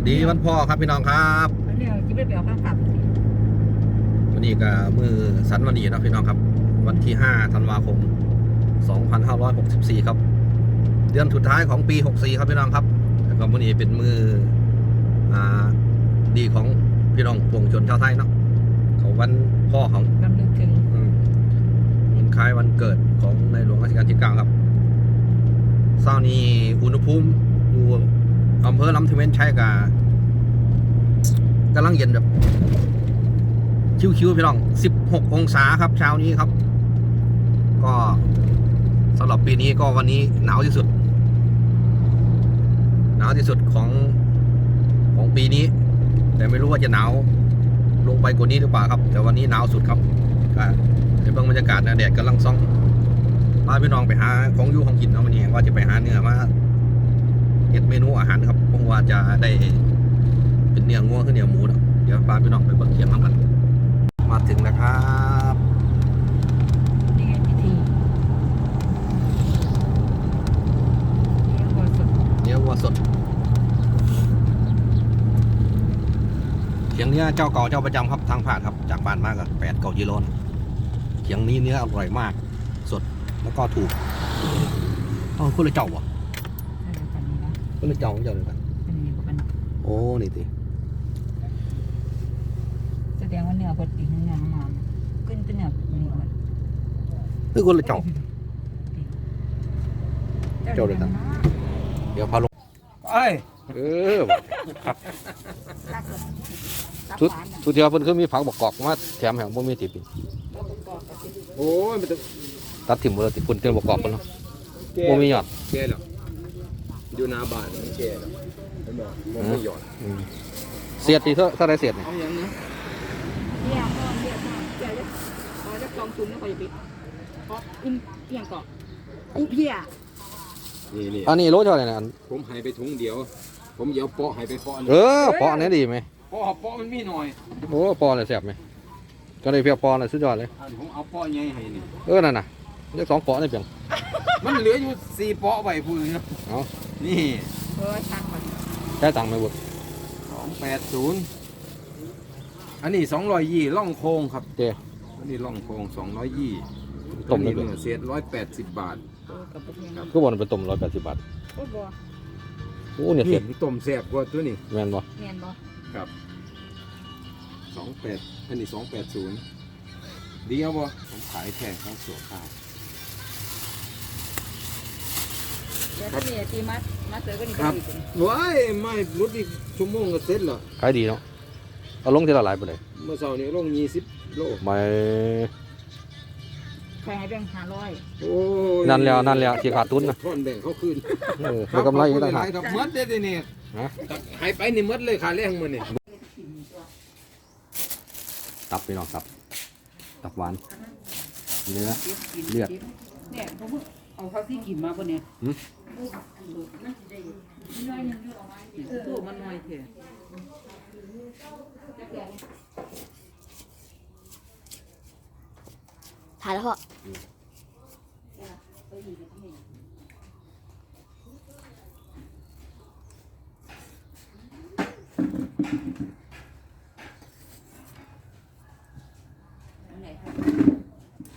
วัสดีวันพ่อครับพี่น้องครับแล้วเนี่ยคิดไปเปลี่ยวข้างขับวันนี้ก็มือสันวันดีเนาะพี่น้องครับ วันที่5ธันวาคม 2564 ครับ เดือนสุดท้ายของปี 64 ครับพี่น้องครับแล้วก็วันนี้เป็นมืออ่าดีของพี่น้องปวงชนชาวไทยเนาะเขาวันพ่อของลำลึกถึงอืมวันคล้ายวันเกิดของในหลวงรัชกาลที่9ครับเช้านี้อุณหภูมิอยู่ อำเภอลำทเวนชัยกับกำลังเย็นแบบชิวๆพี่น้อง 16 องศาครับเช้านี้ครับ ก็สำหรับปีนี้ก็วันนี้หนาวที่สุด หนาวที่สุดของของปีนี้ แต่ไม่รู้ว่าจะหนาวลงไปกว่านี้หรือเปล่าครับ แต่วันนี้หนาวสุดครับก็ในเบื้องบรรยากาศนะแดดกำลังซ่องพาพี่น้องไปหาของอยู่ของกินเนาะวันนี้ว่าจะไปหาเนื้อมา เฮ็ดเมนูอาหารครับคงว่าจะได้เป็นเนื้องัวขึ้นเนื้อหมูเนาะเดี๋ยวพาพี่น้องไปเบิ่งเขียงน้ำกันมาถึงแล้วครับนี่ไงพิธีเลี้ยงวัวสดเนื้อวัวสดเขียงเนี้ยเจ้าเก่าเจ้าประจำครับทางผ่านครับจากบ้านมากก็แปดเก้ากิโลนะเขียงนี้เนื้ออร่อยมาก สดแล้วก็ถูกอ๋อคุณเลยเจ้าบ่ได้เดี๋ยว กันนี้นะคุณเลยเจ้าของเจ้าเลยกันเป็นอย่างนี้ก็เป็นโอ้นี่ติแสดงว่าเนื้อบดอีกเนื้อมาขึ้นเป็นเนื้อนี่หมดคือคุณเลยเจ้าเจ้าเดียวกัน เดี๋ยวพาลงเอ้ยเออชุดชุดเดียวเพิ่นคือมีผักบกกอกมาแถมแห่งบ่มีติปีโอ้ยมันจะตัดถิ่มบ่เลยติพุ่นเจอบกกอกเพิ่นเนาะแก่บ่มีหยอดแก่แล้ว อยู่หน้าบ้านมันแก่แล้วเห็นบ่มันไม่หย่อนอืมเสียดตีเท่าเท่าไรเสียดนี่เอาอย่างนะเนี่ยพ่อเนี่ยพ่อเดี๋ยวจะพอจะกองทุนแล้วคอยจะปิดเพราะอุ้มเพียงเกาะอุ้มเพียนี่นี่อันนี้โลเท่าไหร่นะอันผมให้ไปถุงเดียว ผมเดี๋ยวเปาะให้ไปเปาะหนึ่เองอปออันนี้ดีไหมเปาะเปาะมันมีหน่อยโอ้ปอเลยแซ่บไหมก็เลยเพียงปอเลยสุดยอดเลยอันผมเอาเปาะใหญ่ให้นี่เออนั่นน่ะเรียกสองปอนี่เพียง มันเหลืออยู่สี่เปาะไว้พูดเนาะเอานี่เออช่างมันได้ตังค์ไหมบุตรสองแปดศูนย์อันนี้สองร้อยยี่ล่องโค้งครับเจ้อันนี้ล่องโค้งสองร้อยยี่ต้มได้นี่ด้วยเนื้อเศษร้อยแปดสิบบาทเออกับพวกเนี้ยก็บอกมันเป็นต้มร้อยแปดสิบบาทโอ้บ่โอ้เนี่ยนี่เสียดต้มแซ่บกว่าตัวนี้แม่นบ่เนียนบ่ครับสองแปดอันนี้สองแปดศูนย์ดีครับบ่ผมขายแทนข้าวสวยขาย ดี๋ยวถ้ามีตีมัดมัดเสือก็ดีครับดีสิว้ายไม่รุดอีกชั่วโมงก็เสร็จแล้วขายดีเนาะเอาลงทีละหลายไปเลยเมื่อเช้านี้ลงยี่สิบโลไม่ใครให้เรื่องห้าร้อยโอ้ยนั่นแล้วนั่นแล้วที่ขาดทุนนะทอนแบ่งเขาคืนเออได้กำไรอีกต่างหาก ครับหมดเด้อนี่ฮะ หายไปนี่หมดเลยค่าแรงมื้อนี่ตับไปน้องตับ ตับหวานเนื้อ เลือด เนี่ยผมเอา เขาที่กินมาปะเนี่ยหืมตู้มันน้อยเถอะถ่ายแล้วพ่อ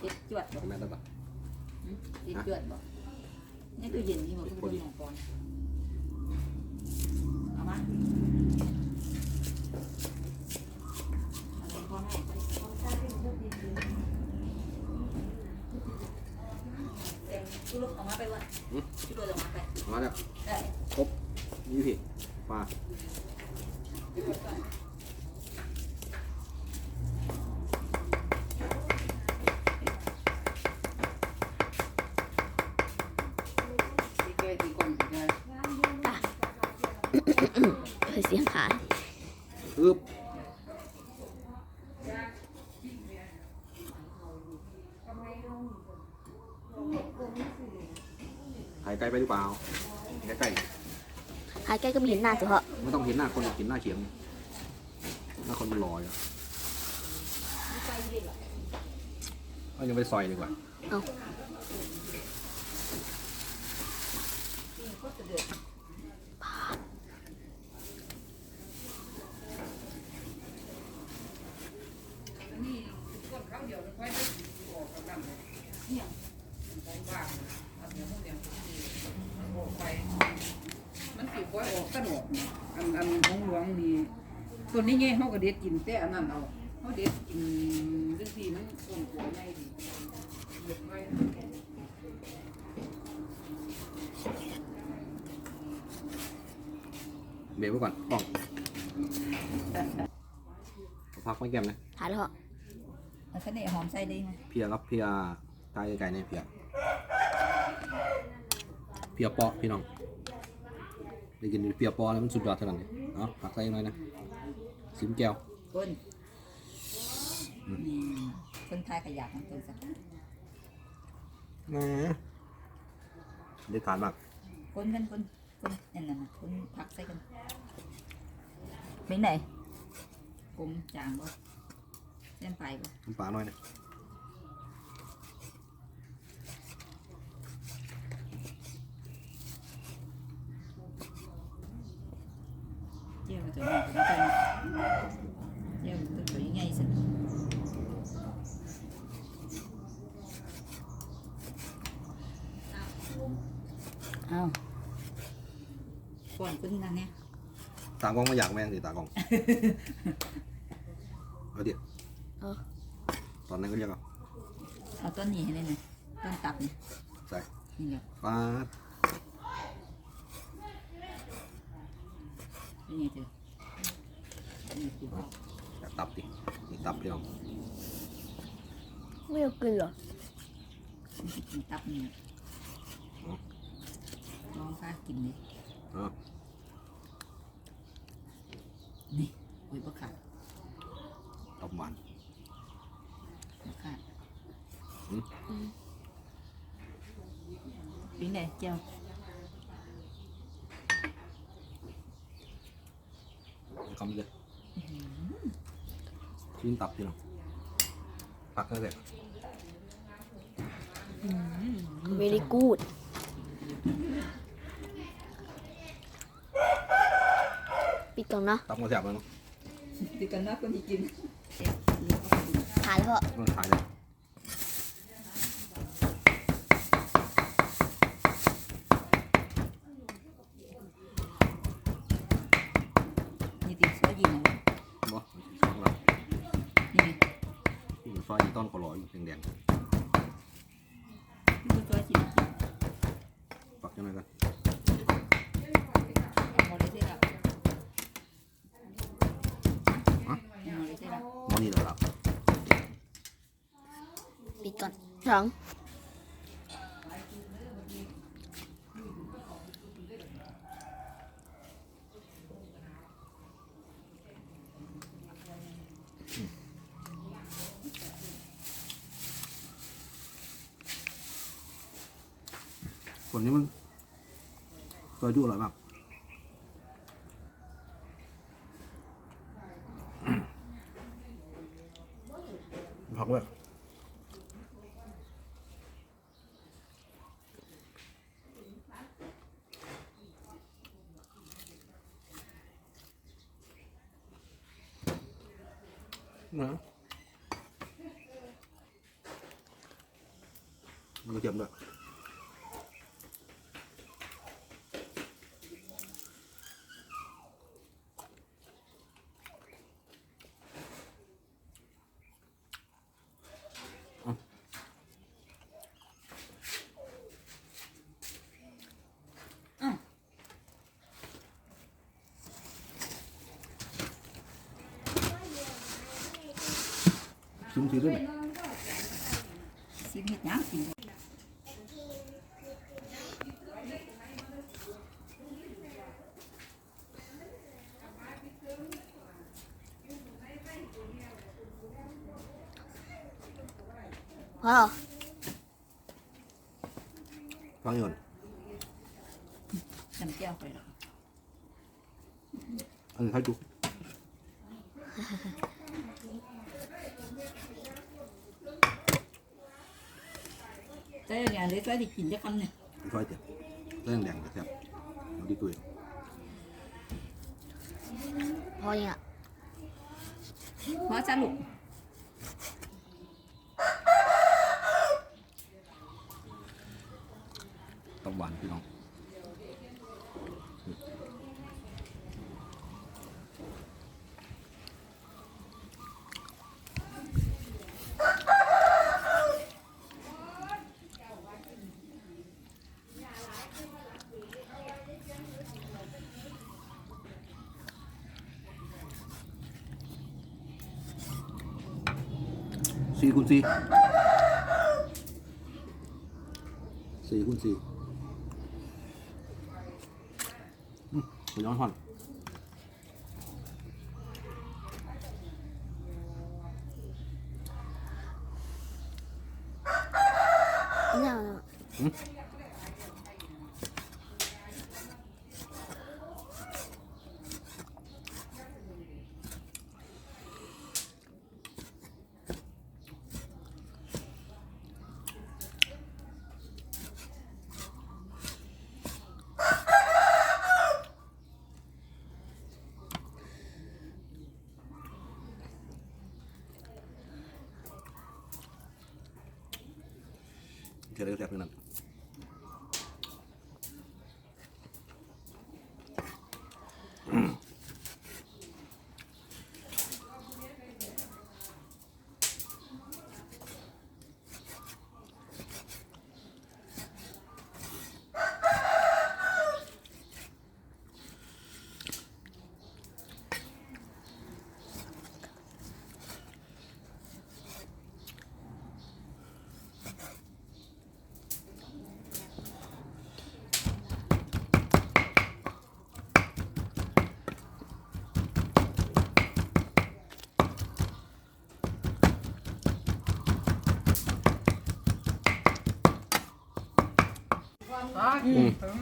ติดจวดบ่ แม่นแล้วปะ ติดจวดบ่นี่ตู้เย็น ที่มันก็เป็นของก่อนเอามาเอาไปพ่อให้เต็มตู้ลูกเอามาไปวะตู้ลูกเอามาไปมาแล้ว หือเปล่าใกล้หายใกล้ก็ไม่เห็นหน้าสิเหอะๆไม่ต้องเห็นหน้าคนกเห็นหน้าเขียงหน้าคนมันลอยอะายังไปซอยดีกว่าเอา อออกกระดอกนี่อันอันของหลวงนี่ต้นนี้ไงเขาก็เด็ดกินแต่อันนั้นเอาเขาเด็ดกินเรื่องที่มันต้นหัวใหญ่ดีเด็ดไว้เบรกไว้ก่อนกล้องพักไว้แก้มนะถ่ายแล้วพ่อเอาเสน่ห์หอมใส่ได้ไหมเพียครับเพียตายไก่เนี่ยเพีย เพียปอพี่น้อง ได้กินเพียปอแล้วมันสุดยอดเท่านั้นเลยเนาะผักใส่หน่อยนะซิมแก้วคนนี่คนไทยขยักมันเป็นสักนะเด็ดขาดมากคนกันคนคนนั่นน่ะนะคนพักใส่กันเป็นไหนกลมจางบ่เส้นไปบ่น้ำปลาหน่อยนะ เจียวตัวนี้ตัวนี้เจียวตัวตัวยังไงสิ เอาก่อนคนนั้นเนี่ยตากล้องมาอยากแม่งสิตากล้อง เอาเดี๋ยวเออตอนนั้นก็เรียกเอาเอาต้นนี้ให้ได้หน่อยต้นตับนี่ใส่นี่ไงปลาเป็นไงเธอนี่คือเอาอยากตับดินี่ตับพี่น้องไม่เอากินเหรอกินตับนี่ลอง ฟ้ากินดิเนาะนี่โอ้ยบะขาดตับหวานบะขาดอืมเป็นไงเจียวคำเลยชิ้นตับพี่น้องผักก็เลยเวลี่กูด ปิดก่อนเนาะตับก็แซ่บเลยเนาะดีกันนะคนที่กินถ่ายแล้วพ่อต้องถ่ายเลยนี่ติดซอยยิงเลยบ่สองหลังนี่ไงที่มันซอยต้นขอหลอยแดงนี่คือซอยจิ๋วๆปักยังไงกัน มอเลยเซ่ละมอเลยเซ่ละ มอนี่เหรอครับ ปิ ดก่อนสองคนนี้มันซอยดูอร่อยมาก นะมันเค็มด้วย อ้าว ชิมทีด้วยไหมซิมเห็ดหยังกินพ่อฟังอยู่ก่อนจำเจียวไปหรอกอันนี้ให้ดู ใจเนี่ยเลยใจที่กินจะคำเนี่ยช่วยเจ็บเรื่องแดงแซ่บเอาดีตุ้ยพ่อยังอะเพราะสรุปตับหวานพี่น้อง คูณสี่สี่คูณสี่อืมหมูย้อนห่อนไม่เอา ย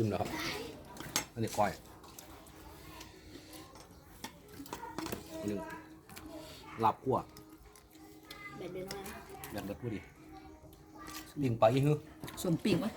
ิ้มแล้วครับอันนี้ก้อยอันนี้ลาบคั่วเบ็ดเดินน้อยนะแบบเด็ดพูดดิลิงไปยังฮึส่วนปิ่งวะ